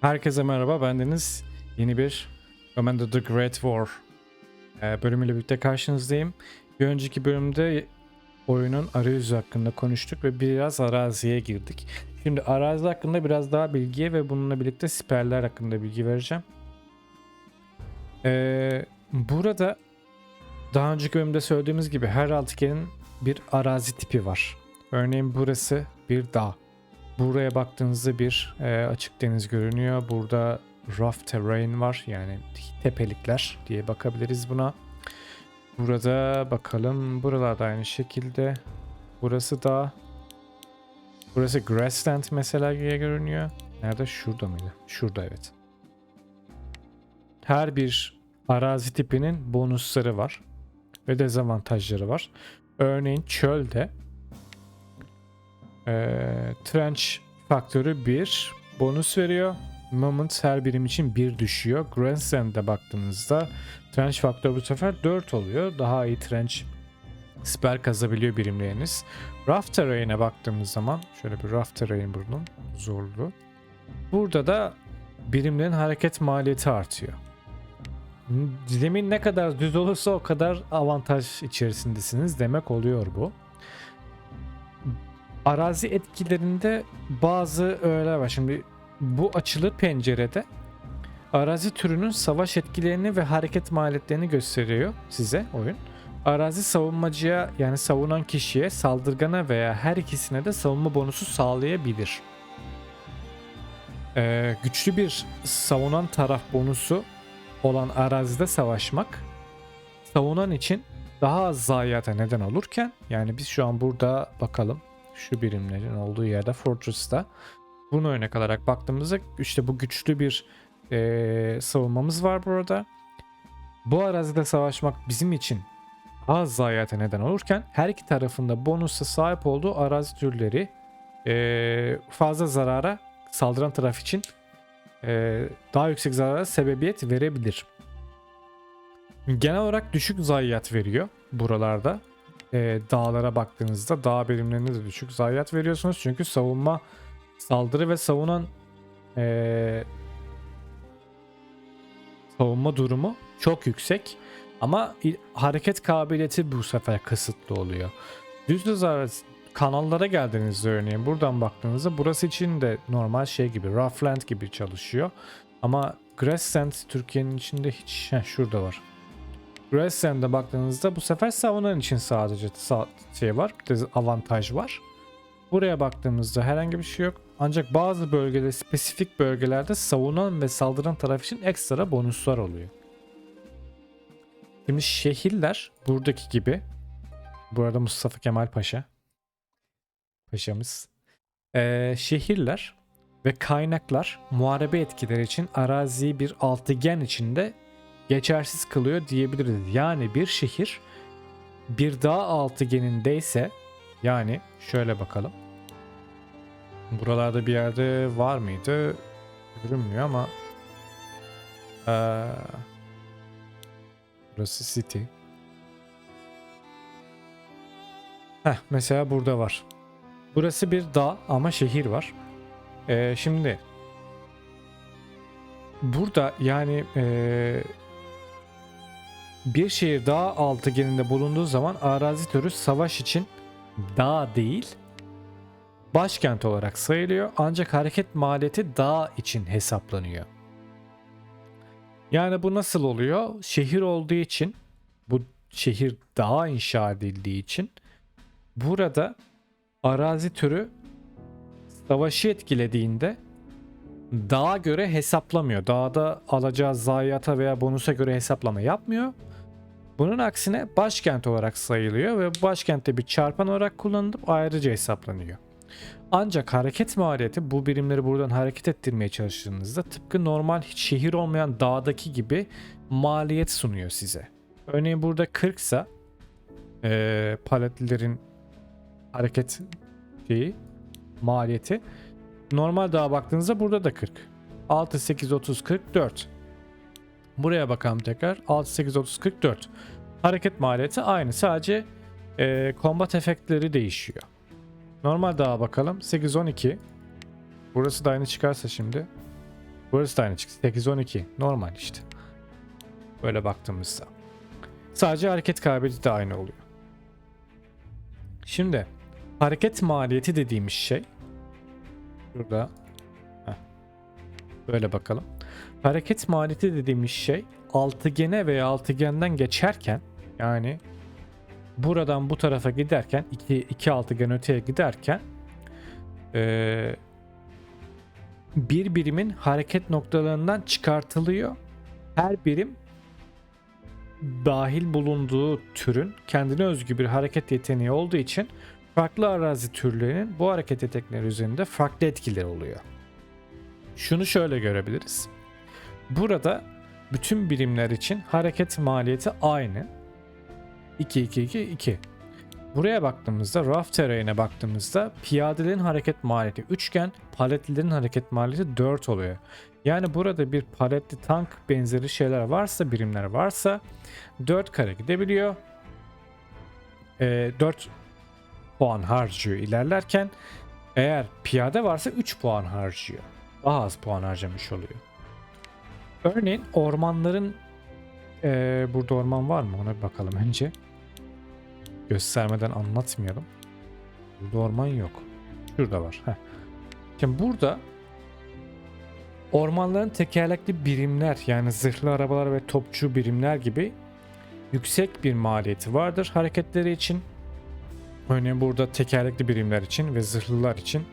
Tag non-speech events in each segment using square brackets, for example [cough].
Herkese merhaba, bendeniz yeni bir Commander the Great War e, bölümüyle birlikte karşınızdayım. Bir önceki bölümde oyunun arayüzü hakkında konuştuk ve biraz araziye girdik. Şimdi arazi hakkında biraz daha bilgiye ve bununla birlikte siperler hakkında bilgi vereceğim. E, burada daha önceki bölümde söylediğimiz gibi her altıgenin bir arazi tipi var. Örneğin burası bir dağ. Buraya baktığınızda bir e, açık deniz görünüyor. Burada rough terrain var yani tepelikler diye bakabiliriz buna. Burada bakalım buralarda aynı şekilde. Burası da burası grassland mesela diye görünüyor. Nerede? Şurada mıydı? Şurada evet. Her bir arazi tipinin bonusları var ve dezavantajları var. Örneğin çölde ee, trench faktörü 1 bonus veriyor. Moment her birim için 1 düşüyor. Grandstand'e baktığınızda trench faktörü bu sefer 4 oluyor. Daha iyi trench siper kazabiliyor birimleriniz. Rough terrain'e baktığımız zaman şöyle bir rough terrain bunun zorlu. Burada da birimlerin hareket maliyeti artıyor. Zemin ne kadar düz olursa o kadar avantaj içerisindesiniz demek oluyor bu arazi etkilerinde bazı öğeler var. Şimdi bu açılı pencerede arazi türünün savaş etkilerini ve hareket maliyetlerini gösteriyor size oyun. Arazi savunmacıya yani savunan kişiye, saldırgana veya her ikisine de savunma bonusu sağlayabilir. Ee, güçlü bir savunan taraf bonusu olan arazide savaşmak savunan için daha az zayiata neden olurken yani biz şu an burada bakalım şu birimlerin olduğu yerde Fortress'ta bunu örnek alarak baktığımızda işte bu güçlü bir e, savunmamız var burada. Bu arazide savaşmak bizim için az zayiate neden olurken her iki tarafında bonusa sahip olduğu arazi türleri e, fazla zarara saldıran taraf için e, daha yüksek zarara sebebiyet verebilir. Genel olarak düşük zayiat veriyor buralarda e, dağlara baktığınızda dağ birimlerine de düşük zayiat veriyorsunuz. Çünkü savunma saldırı ve savunan e, savunma durumu çok yüksek. Ama hareket kabiliyeti bu sefer kısıtlı oluyor. Düz düz kanallara geldiğinizde örneğin buradan baktığınızda burası için de normal şey gibi Roughland gibi çalışıyor. Ama Grassland Türkiye'nin içinde hiç heh, şurada var. Grassland'e baktığınızda bu sefer savunan için sadece sa şey var, avantaj var. Buraya baktığımızda herhangi bir şey yok. Ancak bazı bölgede, spesifik bölgelerde savunan ve saldıran taraf için ekstra bonuslar oluyor. Şimdi şehirler buradaki gibi. Bu arada Mustafa Kemal Paşa. Paşamız. Ee, şehirler ve kaynaklar muharebe etkileri için araziyi bir altıgen içinde geçersiz kılıyor diyebiliriz. Yani bir şehir bir dağ altıgenindeyse yani şöyle bakalım. Buralarda bir yerde var mıydı? Görünmüyor ama ee, burası city. Heh, mesela burada var. Burası bir dağ ama şehir var. Ee, şimdi burada yani ee, bir şehir dağ altıgeninde bulunduğu zaman arazi türü savaş için dağ değil başkent olarak sayılıyor ancak hareket maliyeti dağ için hesaplanıyor. Yani bu nasıl oluyor? Şehir olduğu için bu şehir dağ inşa edildiği için burada arazi türü savaşı etkilediğinde dağa göre hesaplamıyor. Dağda alacağı zayiata veya bonusa göre hesaplama yapmıyor. Bunun aksine başkent olarak sayılıyor ve başkentte bir çarpan olarak kullanılıp ayrıca hesaplanıyor. Ancak hareket maliyeti bu birimleri buradan hareket ettirmeye çalıştığınızda tıpkı normal hiç şehir olmayan dağdaki gibi maliyet sunuyor size. Örneğin burada 40 ise ee, paletlilerin hareket şeyi maliyeti normal dağa baktığınızda burada da 40. 6 8 30 44 Buraya bakalım tekrar. 6, 8, 30, 44. Hareket maliyeti aynı. Sadece e, combat efektleri değişiyor. Normal daha bakalım. 8, 12. Burası da aynı çıkarsa şimdi. Burası da aynı çıktı. 8-12. Normal işte. Böyle baktığımızda. Sadece hareket kabiliyeti de aynı oluyor. Şimdi hareket maliyeti dediğimiz şey Şurada Heh. Böyle bakalım. Hareket maliyeti dediğimiz şey altıgene veya altıgenden geçerken yani buradan bu tarafa giderken iki, iki altıgen öteye giderken eee, bir birimin hareket noktalarından çıkartılıyor. Her birim dahil bulunduğu türün kendine özgü bir hareket yeteneği olduğu için farklı arazi türlerinin bu hareket yetenekleri üzerinde farklı etkileri oluyor. Şunu şöyle görebiliriz. Burada bütün birimler için hareket maliyeti aynı. 2 2 2 2. Buraya baktığımızda rough terrain'e baktığımızda piyadelerin hareket maliyeti üçgen, paletlilerin hareket maliyeti 4 oluyor. Yani burada bir paletli tank benzeri şeyler varsa, birimler varsa 4 kare gidebiliyor. Ee, 4 puan harcıyor ilerlerken eğer piyade varsa 3 puan harcıyor. Daha az puan harcamış oluyor. Örneğin ormanların ee, burada orman var mı ona bir bakalım önce. Göstermeden anlatmayalım. Burada orman yok. Şurada var. Heh. Şimdi burada ormanların tekerlekli birimler yani zırhlı arabalar ve topçu birimler gibi yüksek bir maliyeti vardır hareketleri için. Örneğin burada tekerlekli birimler için ve zırhlılar için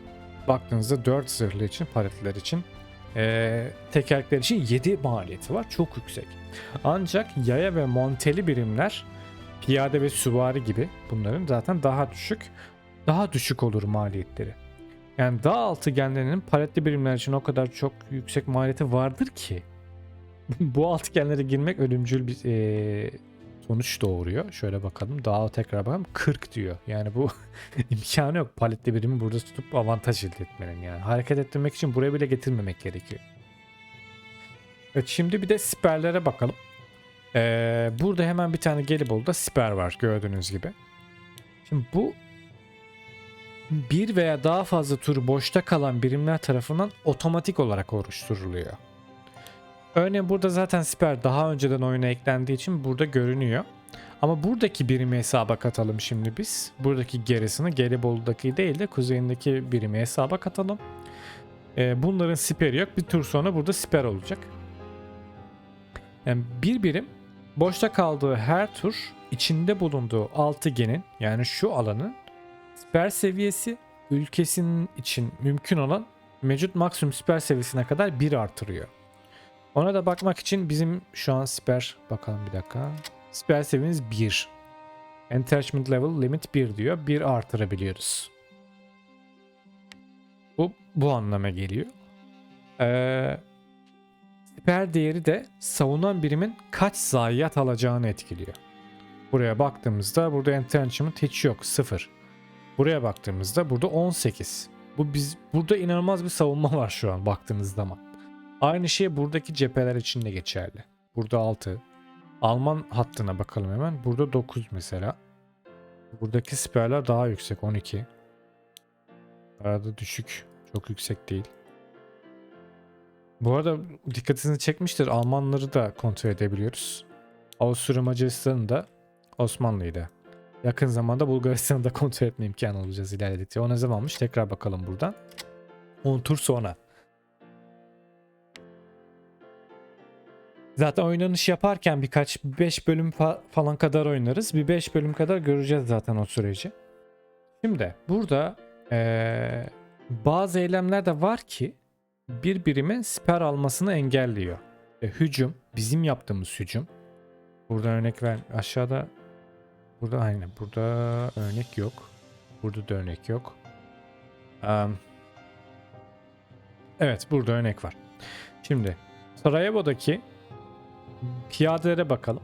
baktığınızda 4 zırhlı için paletler için eee tekerlekler için 7 maliyeti var. Çok yüksek. Ancak yaya ve monteli birimler piyade ve süvari gibi bunların zaten daha düşük. Daha düşük olur maliyetleri. Yani dağ altıgenlerinin paletli birimler için o kadar çok yüksek maliyeti vardır ki [laughs] bu altıgenlere girmek ölümcül bir eee, sonuç doğuruyor. Şöyle bakalım. Daha tekrar bakalım. 40 diyor. Yani bu [laughs] imkanı yok. Paletli birimi burada tutup avantaj elde etmenin yani. Hareket ettirmek için buraya bile getirmemek gerekiyor. Evet şimdi bir de siperlere bakalım. Ee, burada hemen bir tane Gelibolu'da siper var gördüğünüz gibi. Şimdi bu bir veya daha fazla tur boşta kalan birimler tarafından otomatik olarak oluşturuluyor. Örneğin burada zaten siper daha önceden oyuna eklendiği için burada görünüyor. Ama buradaki birimi hesaba katalım şimdi biz. Buradaki gerisini Gelibolu'daki değil de kuzeyindeki birimi hesaba katalım. Ee, bunların siperi yok. Bir tur sonra burada siper olacak. Yani bir birim boşta kaldığı her tur içinde bulunduğu altıgenin yani şu alanın siper seviyesi ülkesinin için mümkün olan mevcut maksimum siper seviyesine kadar bir artırıyor. Ona da bakmak için bizim şu an siper bakalım bir dakika. Siper seviyemiz 1. Entrenchment level limit 1 diyor. 1 artırabiliyoruz. Bu bu anlama geliyor. Ee, siper değeri de savunan birimin kaç zayiat alacağını etkiliyor. Buraya baktığımızda burada entrenchment hiç yok 0. Buraya baktığımızda burada 18. Bu biz burada inanılmaz bir savunma var şu an baktığınız zaman. Aynı şey buradaki cepheler için de geçerli. Burada 6. Alman hattına bakalım hemen. Burada 9 mesela. Buradaki siperler daha yüksek 12. Arada düşük. Çok yüksek değil. Bu arada dikkatinizi çekmiştir. Almanları da kontrol edebiliyoruz. Avusturya Macaristan'ı da Osmanlı'yı da. Yakın zamanda Bulgaristan'ı da kontrol etme imkanı olacağız ilerledikçe. O ne zamanmış? Tekrar bakalım buradan. 10 tur sonra. Zaten oynanış yaparken birkaç 5 bölüm fa- falan kadar oynarız. Bir 5 bölüm kadar göreceğiz zaten o süreci. Şimdi burada eee, bazı eylemler de var ki bir birimin siper almasını engelliyor. E, hücum, bizim yaptığımız hücum. Burada örnek ver. Aşağıda burada aynen burada örnek yok. Burada da örnek yok. Am, evet burada örnek var. Şimdi Sarajevo'daki piyadelere bakalım.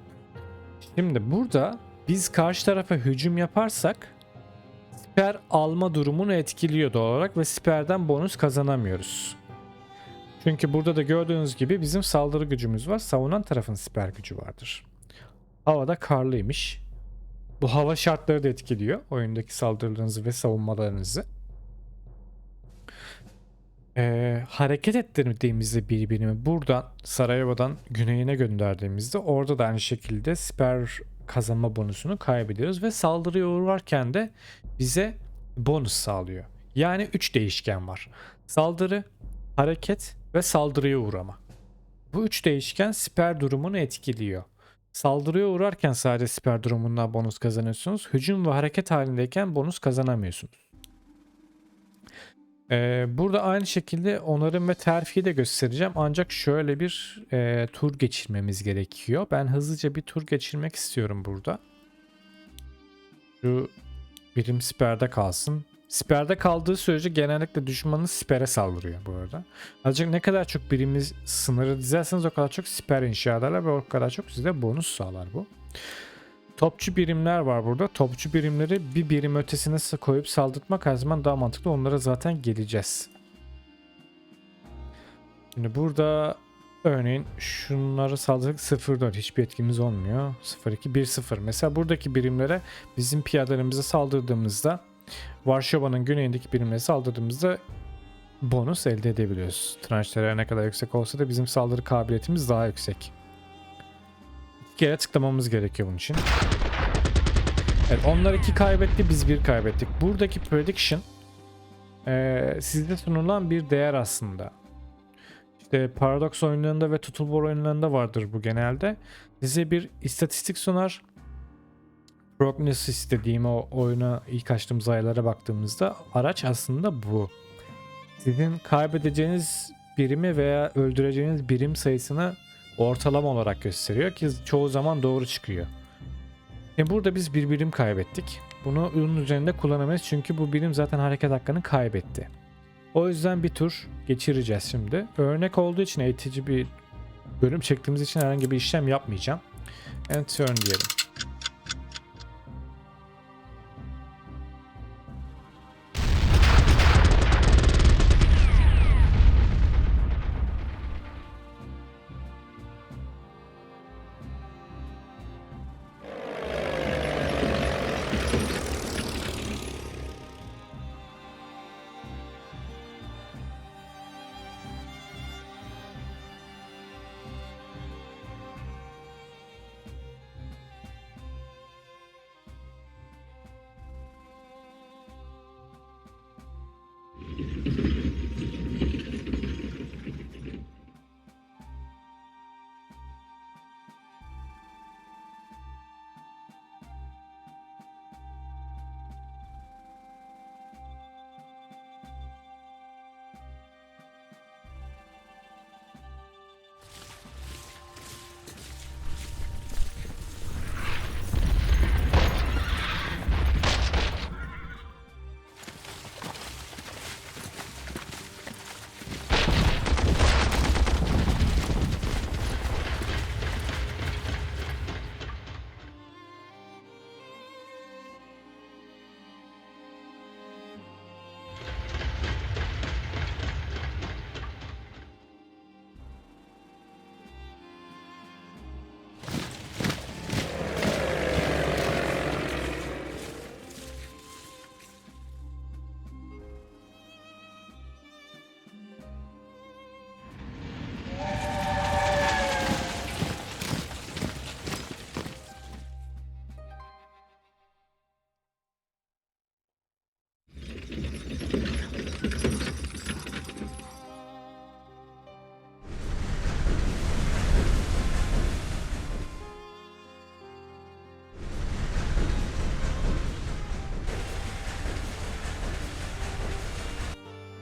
Şimdi burada biz karşı tarafa hücum yaparsak siper alma durumunu etkiliyor doğal olarak ve siperden bonus kazanamıyoruz. Çünkü burada da gördüğünüz gibi bizim saldırı gücümüz var. Savunan tarafın siper gücü vardır. Havada karlıymış. Bu hava şartları da etkiliyor oyundaki saldırılarınızı ve savunmalarınızı. Ee, hareket ettirdiğimizde bir buradan Sarajevo'dan güneyine gönderdiğimizde orada da aynı şekilde siper kazanma bonusunu kaybediyoruz ve saldırıya uğrarken de bize bonus sağlıyor. Yani 3 değişken var. Saldırı, hareket ve saldırıya uğrama. Bu üç değişken siper durumunu etkiliyor. Saldırıya uğrarken sadece siper durumundan bonus kazanıyorsunuz. Hücum ve hareket halindeyken bonus kazanamıyorsunuz. Ee, burada aynı şekilde onarım ve terfiyi de göstereceğim. Ancak şöyle bir e, tur geçirmemiz gerekiyor. Ben hızlıca bir tur geçirmek istiyorum burada. Şu birim siperde kalsın. Siperde kaldığı sürece genellikle düşmanın sipere saldırıyor bu arada. Ancak ne kadar çok birimiz sınırı dizerseniz o kadar çok siper inşa ederler ve o kadar çok size bonus sağlar bu. Topçu birimler var burada. Topçu birimleri bir birim ötesine koyup saldırtmak her zaman daha mantıklı. Onlara zaten geleceğiz. Şimdi burada örneğin şunları saldırdık 0-4 hiçbir etkimiz olmuyor. 0-2-1-0 mesela buradaki birimlere bizim piyadelerimize saldırdığımızda Varşova'nın güneyindeki birimlere saldırdığımızda bonus elde edebiliyoruz. Tranşları ne kadar yüksek olsa da bizim saldırı kabiliyetimiz daha yüksek. Kere tıklamamız gerekiyor bunun için. Evet onlar iki kaybetti biz bir kaybettik. Buradaki prediction e, sizde sunulan bir değer aslında. İşte Paradox oyunlarında ve Total War oyunlarında vardır bu genelde. Size bir istatistik sunar. Prognosis dediğim o oyuna ilk açtığımız aylara baktığımızda araç aslında bu. Sizin kaybedeceğiniz birimi veya öldüreceğiniz birim sayısını ortalama olarak gösteriyor ki çoğu zaman doğru çıkıyor. E burada biz bir birim kaybettik. Bunu ürün üzerinde kullanamayız çünkü bu birim zaten hareket hakkını kaybetti. O yüzden bir tur geçireceğiz şimdi. Örnek olduğu için eğitici bir bölüm çektiğimiz için herhangi bir işlem yapmayacağım. Turn diyelim.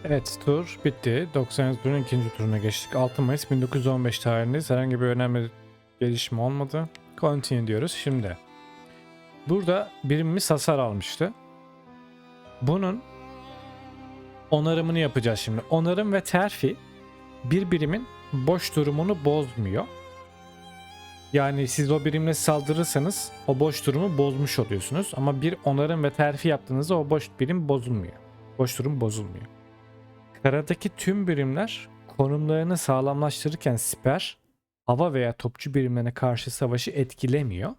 Evet tur bitti. 90 turun ikinci turuna geçtik. 6 Mayıs 1915 tarihindeyiz. Herhangi bir önemli gelişme olmadı. Continue diyoruz. Şimdi burada birimimiz hasar almıştı. Bunun onarımını yapacağız şimdi. Onarım ve terfi bir birimin boş durumunu bozmuyor. Yani siz o birimle saldırırsanız o boş durumu bozmuş oluyorsunuz. Ama bir onarım ve terfi yaptığınızda o boş birim bozulmuyor. Boş durum bozulmuyor. Karadaki tüm birimler konumlarını sağlamlaştırırken siper, hava veya topçu birimlerine karşı savaşı etkilemiyor.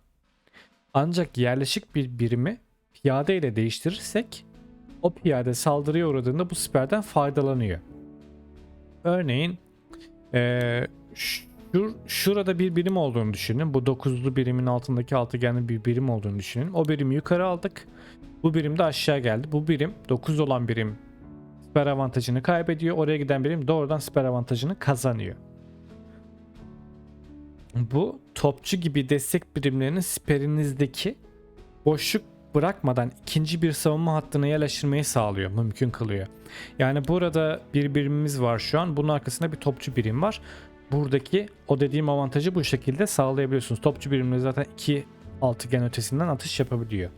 Ancak yerleşik bir birimi piyade ile değiştirirsek o piyade saldırıya uğradığında bu siperden faydalanıyor. örneğin eee, şur, şurada bir birim olduğunu düşünün. Bu 9'lu birimin altındaki altıgenli bir birim olduğunu düşünün. O birimi yukarı aldık. Bu birim de aşağı geldi. Bu birim 9 olan birim siper avantajını kaybediyor. Oraya giden birim doğrudan siper avantajını kazanıyor. Bu topçu gibi destek birimlerinin siperinizdeki boşluk bırakmadan ikinci bir savunma hattına yerleştirmeyi sağlıyor, mümkün kılıyor. Yani burada bir birimimiz var şu an. Bunun arkasında bir topçu birim var. Buradaki o dediğim avantajı bu şekilde sağlayabiliyorsunuz. Topçu birimleri zaten iki altıgen ötesinden atış yapabiliyor.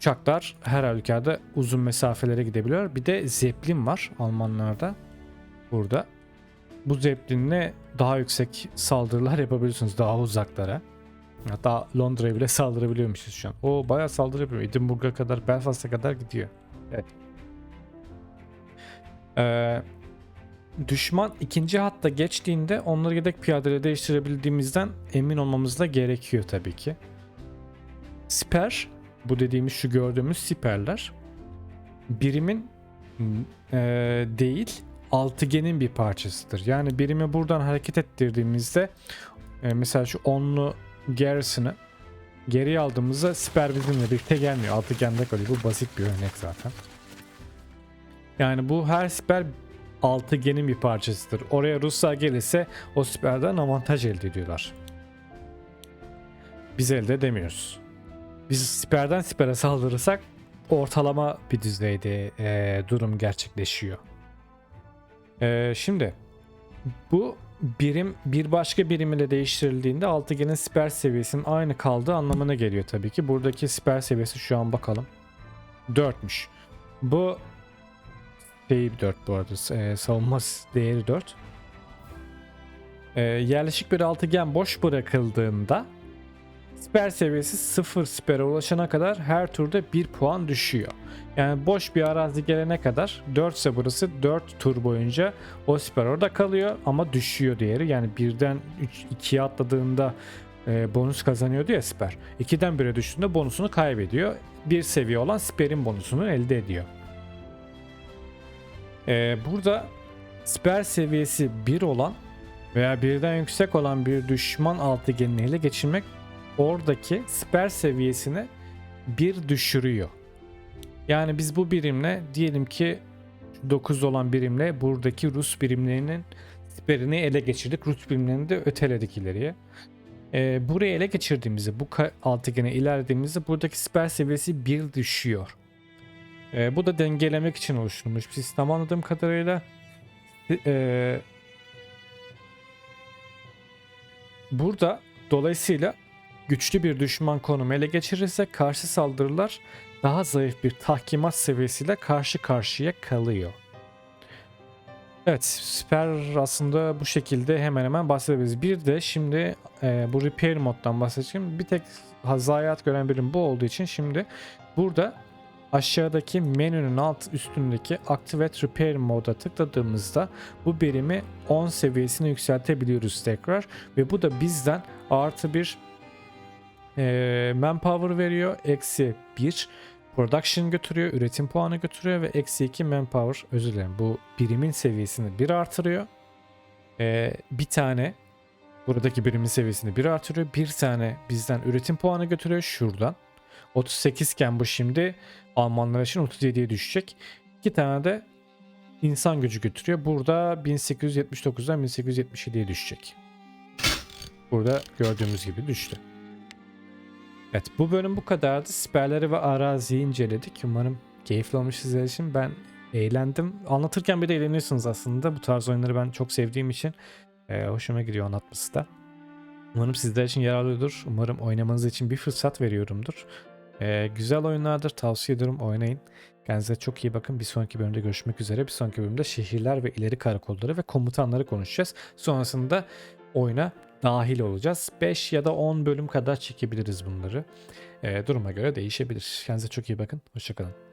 Uçaklar her halükarda uzun mesafelere gidebiliyor. Bir de Zeppelin var Almanlarda. Burada. Bu Zeppelin'le daha yüksek saldırılar yapabiliyorsunuz daha uzaklara. Hatta Londra'ya bile saldırabiliyormuşuz şu an. O bayağı saldırı yapıyor. Edinburgh'a kadar, Belfast'a kadar gidiyor. Evet. Ee, düşman ikinci hatta geçtiğinde onları yedek piyadele değiştirebildiğimizden emin olmamız da gerekiyor tabii ki. Siper, bu dediğimiz şu gördüğümüz siperler birimin e, değil altıgenin bir parçasıdır. Yani birimi buradan hareket ettirdiğimizde e, mesela şu onlu Garrison'ı geriye aldığımızda siper bizimle birlikte gelmiyor. Altıgende kalıyor. Bu basit bir örnek zaten. Yani bu her siper altıgenin bir parçasıdır. Oraya Ruslar gelirse o siperden avantaj elde ediyorlar. Biz elde edemiyoruz. Biz siperden sipere saldırırsak ortalama bir düzeyde e, durum gerçekleşiyor. E, şimdi bu birim bir başka birim ile değiştirildiğinde altıgenin siper seviyesinin aynı kaldığı anlamına geliyor tabii ki. Buradaki siper seviyesi şu an bakalım. 4'müş. Bu şey 4 bu arada. E, savunma değeri 4. E, yerleşik bir altıgen boş bırakıldığında siper seviyesi 0 sipere ulaşana kadar her turda 1 puan düşüyor. Yani boş bir arazi gelene kadar 4 ise burası 4 tur boyunca o siper orada kalıyor ama düşüyor değeri. Yani birden 2'ye atladığında e, bonus kazanıyordu ya siper. 2'den 1'e düştüğünde bonusunu kaybediyor. Bir seviye olan siperin bonusunu elde ediyor. E, burada siper seviyesi 1 olan veya birden yüksek olan bir düşman altıgenini ele geçirmek oradaki siper seviyesini bir düşürüyor. Yani biz bu birimle diyelim ki 9 olan birimle buradaki Rus birimlerinin siperini ele geçirdik. Rus birimlerini de öteledik ileriye. Ee, buraya ele geçirdiğimizde bu altıgene ilerlediğimizde buradaki siper seviyesi 1 düşüyor. Ee, bu da dengelemek için oluşturulmuş bir sistem anladığım kadarıyla. Ee, burada dolayısıyla güçlü bir düşman konumu ele geçirirse karşı saldırılar daha zayıf bir tahkimat seviyesiyle karşı karşıya kalıyor. Evet, siper aslında bu şekilde hemen hemen bahsedebiliriz. Bir de şimdi e, bu repair moddan bahsedeceğim. Bir tek zayiat gören birim bu olduğu için şimdi burada aşağıdaki menünün alt üstündeki Activate Repair moda tıkladığımızda bu birimi 10 seviyesine yükseltebiliyoruz tekrar ve bu da bizden artı bir e, manpower veriyor. Eksi 1 production götürüyor. Üretim puanı götürüyor ve eksi 2 manpower özür dilerim. Bu birimin seviyesini 1 artırıyor. E, bir tane buradaki birimin seviyesini 1 artırıyor. Bir tane bizden üretim puanı götürüyor şuradan. 38 iken bu şimdi Almanlar için 37'ye düşecek. İki tane de insan gücü götürüyor. Burada 1879'dan 1877'ye düşecek. Burada gördüğümüz gibi düştü. Evet bu bölüm bu kadardı. Siperleri ve araziyi inceledik. Umarım keyifli olmuş sizler için. Ben eğlendim. Anlatırken bir de eğleniyorsunuz aslında. Bu tarz oyunları ben çok sevdiğim için e, hoşuma gidiyor anlatması da. Umarım sizler için yararlıdır. Umarım oynamanız için bir fırsat veriyorumdur. E, güzel oyunlardır. Tavsiye ediyorum oynayın. Kendinize çok iyi bakın. Bir sonraki bölümde görüşmek üzere. Bir sonraki bölümde şehirler ve ileri karakolları ve komutanları konuşacağız. Sonrasında oyuna dahil olacağız. 5 ya da 10 bölüm kadar çekebiliriz bunları. E, duruma göre değişebilir. Kendinize çok iyi bakın. Hoşçakalın.